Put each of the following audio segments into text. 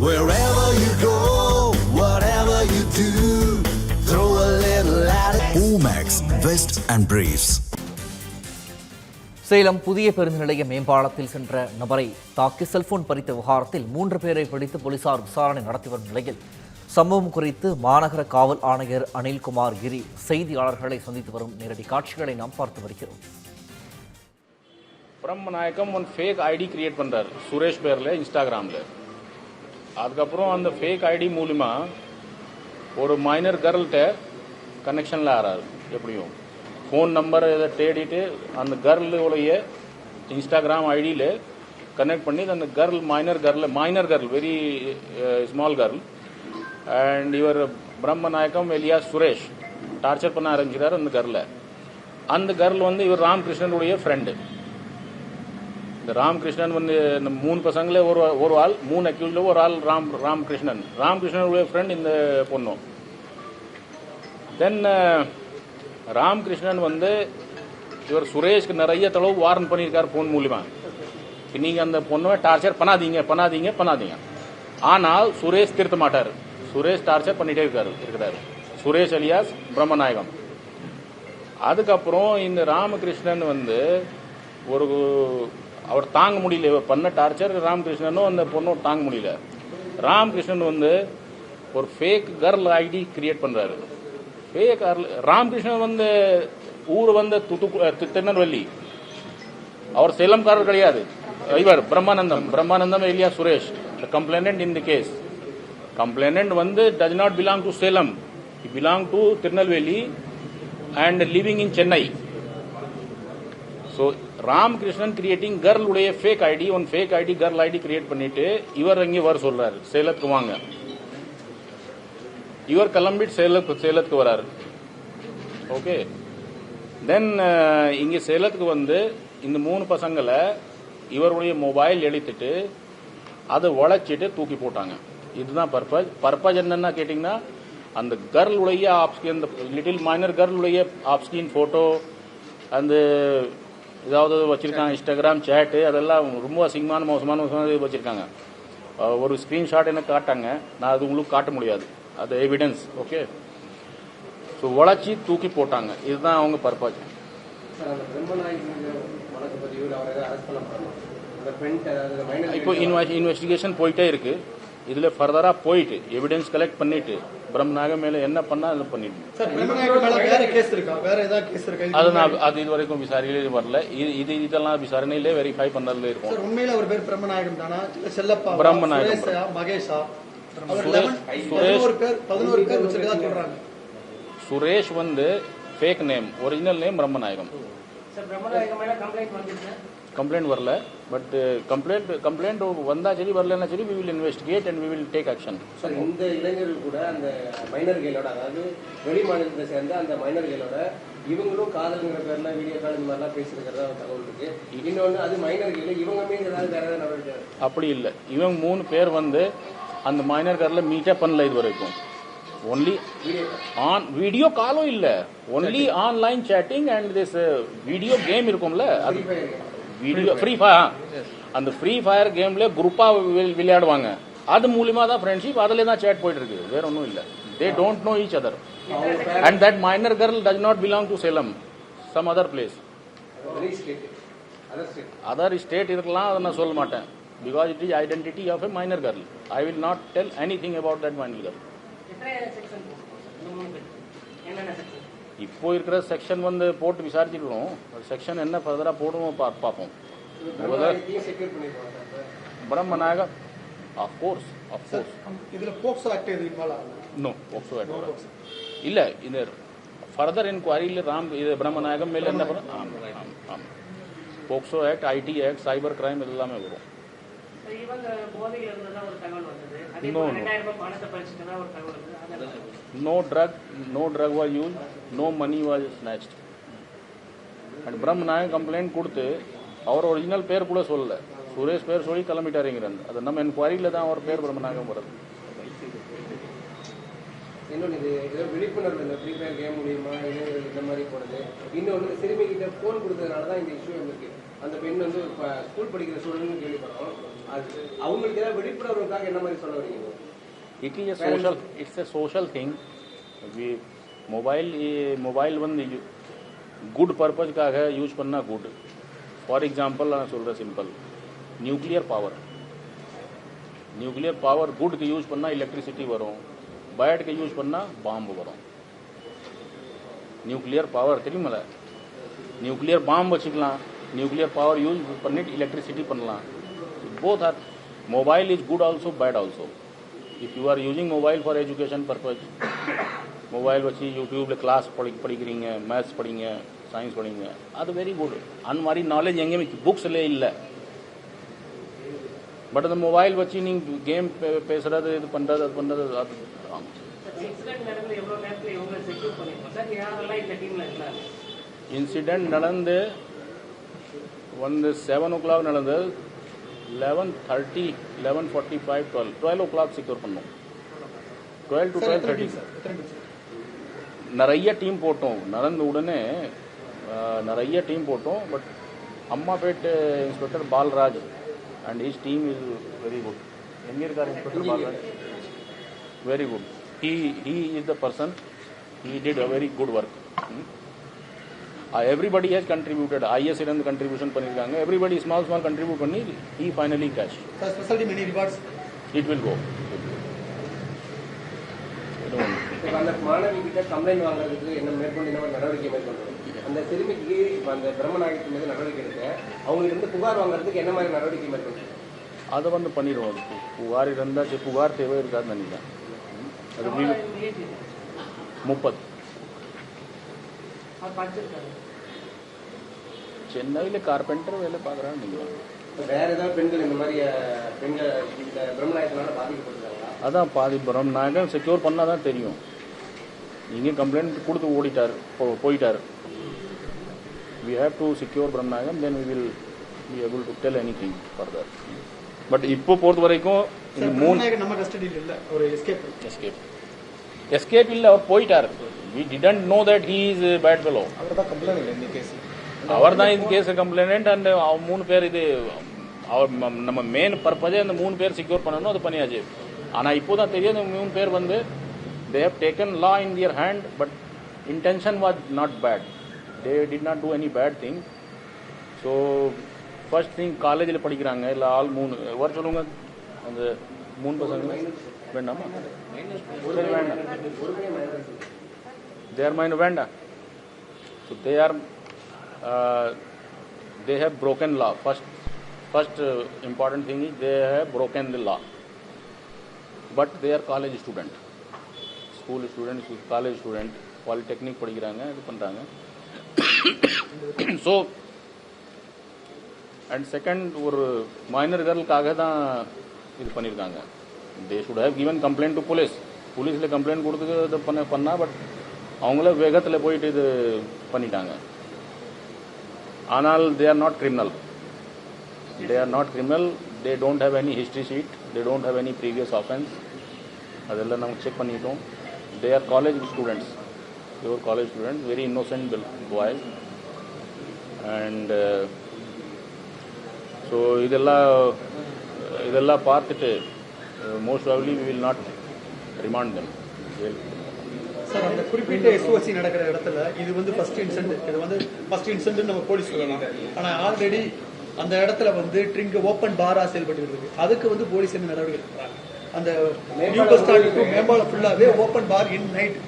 Wherever you go, whatever you do, throw a little at it. Omax, Vest and Briefs. Salem புதிய பேருந்து நிலைய மேம்பாலத்தில் சென்ற நபரை தாக்கி செல்போன் பறித்த விவகாரத்தில் மூன்று பேரை பிடித்து போலீசார் விசாரணை நடத்தி வரும் நிலையில் சம்பவம் குறித்து மாநகர காவல் ஆணையர் அனில்குமார் கிரி செய்தியாளர்களை சந்தித்து வரும் நேரடி காட்சிகளை நாம் பார்த்து வருகிறோம் Brahmanayagam one fake ID create பண்றாரு சுரேஷ் பேர்ல இன்ஸ்டாகிராம்ல அதுக்கப்புறம் அந்த ஃபேக் ஐடி மூலிமா ஒரு மைனர் கேர்ள்கிட்ட கனெக்ஷனில் ஆறாரு எப்படியும்? ஃபோன் நம்பர் இதை தேடிட்டு அந்த கேர்ளுடைய இன்ஸ்டாகிராம் ஐடியில் கனெக்ட் பண்ணி அந்த girl minor girl minor girl very small girl and இவர் பிரம்மநாயக்கம் எலியா சுரேஷ் டார்ச்சர் பண்ண ஆரம்பிச்சிட்டார் அந்த கேர்ளை அந்த கேர்ள் வந்து இவர் ராமகிருஷ்ணனுடைய ஃப்ரெண்டு இந்த ராமகிருஷ்ணன் வந்து இந்த மூணு பசங்களே ஒரு ஒரு ஆள் மூணு அக்யூஸ்ல ஒரு ஆள் ராம் ராமகிருஷ்ணன். ராமகிருஷ்ணனுடைய ஃப்ரெண்ட் இந்த பொண்ணும் தென் ராமகிருஷ்ணன் வந்து இவர் சுரேஷ்க்கு நிறைய தளவு வார்ன் பண்ணியிருக்கார் ஃபோன் மூலியமா. நீங்க அந்த பொண்ணை டார்ச்சர் பண்ணாதீங்க பண்ணாதீங்க பண்ணாதீங்க. ஆனால் சுரேஷ் திருத்த மாட்டார். சுரேஷ் டார்ச்சர் பண்ணிட்டே இருக்காரு இருக்கிறாரு. சுரேஷ் அலியாஸ் பிரம்மநாயகம். அதுக்கப்புறம் இந்த ராமகிருஷ்ணன் வந்து ஒரு அவர் தாங்க முடியல. இவர் பண்ண டார்ச்சர் ராமகிருஷ்ணனும் அந்த பொண்ணும் தாங்க முடியல. ராமகிருஷ்ணன் வந்து ஒரு ஃபேக் கர்ல் ஐடி கிரியேட் பண்றாரு. ஃபேக் ராமகிருஷ்ணன் வந்து ஊர் வந்து துத்து திருநெல்வேலி. அவர் சேலம்காரர் கிடையாது. இவர் Brahmanandam. Brahmanandam alias Suresh? The complainant in the case complainant வந்து does not belong to Salem. Belong to Tirunelveli and living in Chennai so Ramakrishnan creating girl உடைய fake ID one fake ID girl ID create பண்ணிட்டு இவர் இங்கே வர சொல்றாரு சேலத்துக்கு வாங்க. இவர் கிளம்பிட்டு சேலத்துக்கு சேலத்துக்கு வராரு. ஓகே தென் இங்கே சேலத்துக்கு வந்து இந்த மூணு பசங்களை இவருடைய மொபைல் எடுத்துட்டு அதை உழைச்சிட்டு தூக்கி போட்டாங்க. இதுதான் பர்பஸ் பர்பஸ் என்னன்னா கேட்டிங்கன்னா அந்த கேர்ளுடைய ஆப்ஸ்கின் அந்த லிட்டில் மைனர் கேர்ளுடைய ஆப்ஸ்கின் ஃபோட்டோ அந்த ஏதாவது வச்சிருக்காங்க இன்ஸ்டாகிராம் சேட்டு அதெல்லாம் ரொம்ப அசிங்கமான மோசமான மோசமான இது வச்சிருக்காங்க. ஒரு ஸ்க்ரீன்ஷாட் எனக்கு காட்டாங்க. நான் அது உங்களுக்கு காட்ட முடியாது. அது எவிடன்ஸ் ஓகே ஸோ உழைச்சி தூக்கி போட்டாங்க. இதுதான் அவங்க பர்பஸ் இப்போ இன்வெஸ்டிகேஷன் போயிட்டே இருக்கு. இதுல ஃபர்தரா போயிட்டு எவிடன்ஸ் கலெக்ட் பண்ணிட்டு பிரம்மநாயகம் மேல என்ன பண்ணா அதை பண்ணிட்டு பிரம்மநாயகம் அது நான்? அது இது வரைக்கும் விசாரணையிலே வரல. இது இது இதெல்லாம் விசாரணையிலே வெரிஃபை பண்ணதுல இருக்கும். சார் உண்மையில அவர் பேர் பிரம்மநாயகம் தானா? செல்லப்பா பிரம்மநாயகம். சுரேஷா மகேஷா? சுரேஷ், 11 சுரேஷ். பதினோரு பேர் பதினோரு பேர் வச்சிருக்கா சொல்றாங்க. சுரேஷ் வந்து fake name original name Brahmanayagam. Complaint வரல. பட் கம்ப்ளைண்ட் கம்ப்ளைண்ட் வந்தா சரி வரலன்னா சரி we will investigate and we will take action sir இந்த இளைஞர்கள் கூட அந்த மைனர்களோட அதாவது வெளி மாநிலத்தை சேர்ந்த அந்த மைனர்களோட இவங்களும் காதல்ங்கிற பேர்ல வீடியோ கால் இந்த மாதிரிலாம் பேசிருக்கிறதா ஒரு தகவல் இருக்கு. இன்னொன்னு அது மைனர்கள் இவங்க மீது ஏதாவது வேற ஏதாவது நடவடிக்கை அப்படி இல்லை. இவங்க மூணு பேர் வந்து அந்த மைனர் கார்ல மீட்டே பண்ணல இது வரைக்கும். ஒன்லி ஆன் வீடியோ காலும் இல்ல. Only online chatting and this video game இருக்கும்ல அது. வீடியோ ஃப்ரீ ஃபயர் அந்த ஃப்ரீ ஃபயர் கேம்ல குரூப்பா விளையாடுவாங்க. அது மூலியமாக தான் ஃப்ரெண்ட்ஷிப் அதுல தான் சேட் போயிட்டு இருக்கு வேற ஒன்றும் இல்ல. They don't know each other and that minor girl does not belong to Salem some other place other state other state இருக்கலாம் அதை நான் சொல்ல மாட்டேன். Because it is identity of a minor girl I will not tell anything about that minor girl இப்போ இருக்கிற section வந்து போட்டு விசாரிச்சிருக்கோம் section என்ன ஃபர்தரா போடுவோம் பா- பார்ப்போம். பிரம்மநாயகத்தையும் செக்யூர் பண்ணிருப்பாங்க sir. Brahmanayaga of course of course இதுல POCSO act no POCSO act இல்ல. இந்த ஃபர்தர் என்கொயரியில் ராம் இது பிரம்மநாயகம் மேல என்ன பண்ண ஆமாம் ஆமாம் ஆமாம் POCSO act IT act cyber crime எல்லாமே வரும். இவங்க No, drug no drug was used no money was snatched. And Brahmanayagam complaint கொடுத்து அவர் ஒரிஜினல் பேர் கூட சொல்லல. சுரேஷ் பேர் சொல்லி கிளம்பிட்டாருங்கிறாங்க அது நம்ம என்கொயரியில தான் அவர் பேர் பிரம்மநாயகம் வருது இன்னொன்று இது ஏதோ விழிப்புணர்வு இந்த ஃப்ரீ ஃபயர் கேம் மூலியமா இது இந்த மாதிரி போடுது. இன்னொன்று சிறுமி கிட்ட ஃபோன் கொடுத்ததுனால தான் இந்த இஷ்யூ இருக்கு அந்த பெண் வந்து இப்போ ஸ்கூல் படிக்கிற சூழல்னு கேள்விப்படுறோம் அது அவங்களுக்கு ஏதாவது விழிப்புணர்வுக்காக என்ன மாதிரி சொல்ல வரீங்க? It is social it's a social thing mobile ये मोबाइल वन गुड पर्पज का है यूज़ करना गुड फॉर एग्ज़ाम्पल सोल रहा simple nuclear power nuclear power good के यूज़ करना इलेक्ट्रिसिटी भरो. बैड के यूज़ करना बॉम्ब भरो. न्यूक्लियर पावर तेरी मला. न्यूक्लियर बॉम्ब वचिकला न्यूक्लियर पावर यूज़ पन्नीट electricity पनला both are mobile is good also bad also if you are using mobile for education purpose mobile வச்சு யூடியூப்ல கிளாஸ் படி படிக்கிறீங்க மேத்ஸ் படிங்க சயின்ஸ் படிங்க அது வெரி குட் அந்த மாதிரி நாலேஜ் எங்கேயுமே புக்ஸ்ல இல்லை. பட் அந்த மொபைல் வச்சு நீங்கள் கேம் பேசுறது இது பண்ணுறது அது பண்ணுறது அது இன்சிடென்ட் நடந்து வந்து செவன் ஓ கிளாக் நடந்தது. Eleven thirty eleven forty five twelve twelve o'clock secure பண்ணோம் டுவெல் டு டுவெல் தேர்ட்டி நிறைய டீம் போட்டோம். நடந்த உடனே நிறைய டீம் போட்டோம். But Ammapet inspector Balraj and his team is very good எங்கே இருக்கார் inspector Balraj? Very good he he is the person he did a very good work everybody has contributed IS இருந்து contribution பண்ணியிருக்காங்க everybody small small contribute பண்ணி he finally cash it will go அந்த மாணவி கிட்ட complaint வாங்குறதுக்கு என்ன மேற்கொண்டு என்ன மாதிரி நடவடிக்கை மேற்கொள்றோம் அந்த சிறுமிக்கு இப்போ அந்த பிரம்மநாயகத்தின் மீது நடவடிக்கை எடுக்க அவங்களுக்கு இருந்து புகார் வாங்குறதுக்கு என்ன மாதிரி நடவடிக்கை மேற்கொள்றோம் அதை வந்து பண்ணிடுவோம். அது பு- புகார் இருந்தால் புகார் தேவை இருக்காதுன்னு நினைக்கிறேன். அது முப்பது. அவர் படிச்சிருக்காரு சென்னையில் கார்பெண்டர் வேலை பார்க்குறான்னு இப்போ வேற ஏதாவது பெண்கள் இந்த மாதிரி பெண்கள் இந்த பிரம்மநாயகத்தினால பாதிக்கப்பட்டிருக்காங்களா அதான் பாதி பரம் நாங்கள் செக்யூர் பண்ணால் தான் தெரியும் இங்கே கம்ப்ளைண்ட் கொடுத்து ஓடிட்டார் போ- போயிட்டார் we have to secure Brahmanayagam then we will be able to tell anything further but இப்போ பொறுத்த வரைக்கும் மூணு நம்ம கஸ்டடியில் இல்லை ஒரு எஸ்கேப் எஸ்கேப் எஸ்கேப் இல்லை அவர் போயிட்டார். We didn't know that he is bad fellow அவர் தான் இந்த கேஸ் அவர் தான் இது கேஸ் கம்ப்ளைண்ட் அண்ட் மூணு பேர் இது அவர் நம்ம மெயின் பர்பஸே அந்த மூணு பேர் செக்யூர் பண்ணணும் அது பண்ணியாச்சு. ஆனால் இப்போ தான் தெரியும் அந்த மூணு பேர் வந்து they have taken law in their hand but intention was not bad they did not do any bad thing so first thing காலேஜில் படிக்கிறாங்க இல்லை ஆல் மூணு வர சொல்லுங்க? அந்த மூணு பசங்க வேண்டாமா சரி வேண்டாம் தேர் மைண்ட் வேண்டாம் So they are, uh, they have broken law. First, first uh, important thing is they have broken the law. But they are college student. School student, college student, polytechnic படிக்கிறாங்க இது பண்ணுறாங்க so and second ஒரு minor கேர்ளுக்காக தான் இது பண்ணியிருக்காங்க they should have given complaint to police போலீஸில் complaint கொடுத்து இது பண்ண பண்ணா பட் அவங்கள வேகத்தில் போயிட்டு இது பண்ணிட்டாங்க. ஆனால் they are not criminal they are not criminal they don't have any history sheet they don't have any previous offence அதெல்லாம் நாங்கள் செக் பண்ணிட்டோம். They are college students your college student very innocent boys and so இதெல்லாம் இதெல்லாம் பார்த்துட்டு most probably we will not remand them sir அந்த குறிப்பிட்ட SoC நடக்கிற இடத்துல இது வந்து ஃபர்ஸ்ட் இன்சிடென்ட் இது வந்து ஃபர்ஸ்ட் இன்சிடென்ட் நம்ம போலீஸ் சொல்லலாம். ஆனா ஆல்ரெடி அந்த இடத்துல வந்து ட்ரிங்க் ஓப்பன் பாரா செயல்பட்டு இருக்கு அதுக்கு வந்து போலீஸ் என்ன நடவடிக்கை எடுக்கிறாங்க? அந்த நியூ பஸ் ஸ்டாண்ட் டு மேம்பாலம் ஃபுல்லாவே open bar in night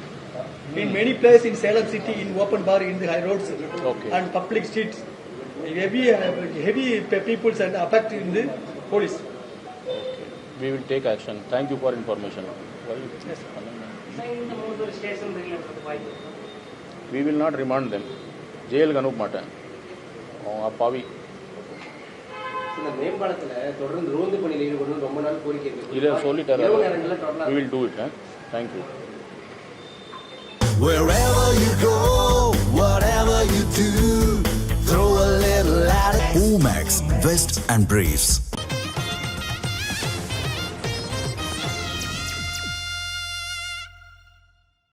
in many place in Salem city in open bar in the high roads. And public streets heavy heavy peoples and affect in the police we will take action thank you for information? We will not remand them ஜெயிலுக்கு அனுப்ப மாட்டேன். அவங்க அப்பாவி. இந்த மேம்பாலத்துல தொடர்ந்து ரோந்து பணியில் ஈடுபடணும் ரொம்ப நாள் கோரிக்கை இருக்கு இதை சொல்லிட்டாரு இரவு நேரங்களில் டோட்டலா we will do it thank you Wherever you go, whatever you do, throw a little at it. Omax, Vest and Briefs.